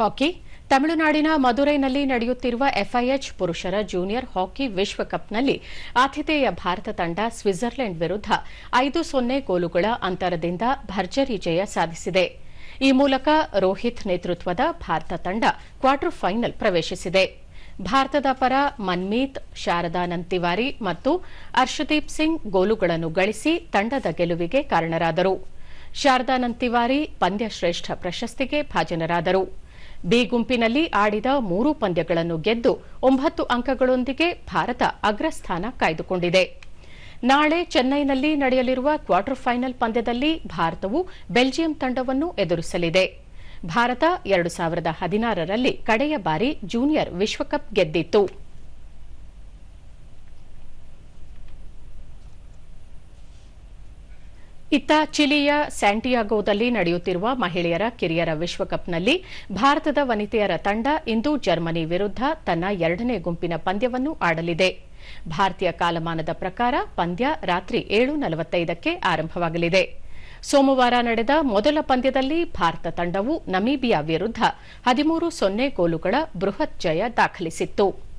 ಹಾಕಿ ತಮಿಳುನಾಡಿನ ಮದುರೈನಲ್ಲಿ ನಡೆಯುತ್ತಿರುವ ಎಫ್ಐಎಚ್ ಪುರುಷರ ಜೂನಿಯರ್ ಹಾಕಿ ವಿಶ್ವಕಪ್ನಲ್ಲಿ ಆತಿಥೇಯ ಭಾರತ ತಂಡ ಸ್ವಿಟ್ಜರ್ಲೆಂಡ್ ವಿರುದ್ಧ ಐದು ಸೊನ್ನೆ ಗೋಲುಗಳ ಅಂತರದಿಂದ ಭರ್ಜರಿ ಜಯ ಸಾಧಿಸಿದೆ. ಈ ಮೂಲಕ ರೋಹಿತ್ ನೇತೃತ್ವದ ಭಾರತ ತಂಡ ಕ್ವಾರ್ಟರ್ ಫೈನಲ್ ಪ್ರವೇಶಿಸಿದೆ. ಭಾರತದ ಪರ ಮನ್ಮೀತ್ ಶಾರದಾನಂದ್ ತಿವಾರಿ ಮತ್ತು ಅರ್ಷದೀಪ್ ಸಿಂಗ್ ಗೋಲುಗಳನ್ನು ಗಳಿಸಿ ತಂಡದ ಗೆಲುವಿಗೆ ಕಾರಣರಾದರು. ಶಾರದಾನಂದ್ ತಿವಾರಿ ಪಂದ್ಯಶ್ರೇಷ್ಠ ಪ್ರಶಸ್ತಿಗೆ ಭಾಜನರಾದರು. ಬಿ ಗುಂಪಿನಲ್ಲಿ ಆಡಿದ ಮೂರು ಪಂದ್ಯಗಳನ್ನು ಗೆದ್ದು ಒಂಬತ್ತು ಅಂಕಗಳೊಂದಿಗೆ ಭಾರತ ಅಗ್ರಸ್ಥಾನ ಕಾಯ್ದುಕೊಂಡಿದೆ. ನಾಳೆ ಚೆನ್ನೈನಲ್ಲಿ ನಡೆಯಲಿರುವ ಕ್ವಾರ್ಟರ್ ಫೈನಲ್ ಪಂದ್ಯದಲ್ಲಿ ಭಾರತವು ಬೆಲ್ಜಿಯಂ ತಂಡವನ್ನು ಎದುರಿಸಲಿದೆ. ಭಾರತ ಎರಡು ಸಾವಿರದ ಹದಿನಾರರಲ್ಲಿ ಕಡೆಯ ಬಾರಿ ಜೂನಿಯರ್ ವಿಶ್ವಕಪ್ ಗೆದ್ದಿತ್ತು. ಇತ್ತ ಚಿಲಿಯ ಸ್ಯಾಂಟಿಯಾಗೋದಲ್ಲಿ ನಡೆಯುತ್ತಿರುವ ಮಹಿಳೆಯರ ಕಿರಿಯರ ವಿಶ್ವಕಪ್ನಲ್ಲಿ ಭಾರತದ ವನಿತೆಯರ ತಂಡ ಇಂದು ಜರ್ಮನಿ ವಿರುದ್ಧ ತನ್ನ ಎರಡನೇ ಗುಂಪಿನ ಪಂದ್ಯವನ್ನು ಆಡಲಿದೆ. ಭಾರತೀಯ ಕಾಲಮಾನದ ಪ್ರಕಾರ ಪಂದ್ಯ ರಾತ್ರಿ ಏಳು ನಲವತ್ತೈದಕ್ಕೆ ಆರಂಭವಾಗಲಿದೆ. ಸೋಮವಾರ ನಡೆದ ಮೊದಲ ಪಂದ್ಯದಲ್ಲಿ ಭಾರತ ತಂಡವು ನಮೀಬಿಯಾ ವಿರುದ್ಧ ಹದಿಮೂರು ಸೊನ್ನೆ ಗೋಲುಗಳ ಬೃಹತ್ ಜಯ ದಾಖಲಿಸಿತ್ತು.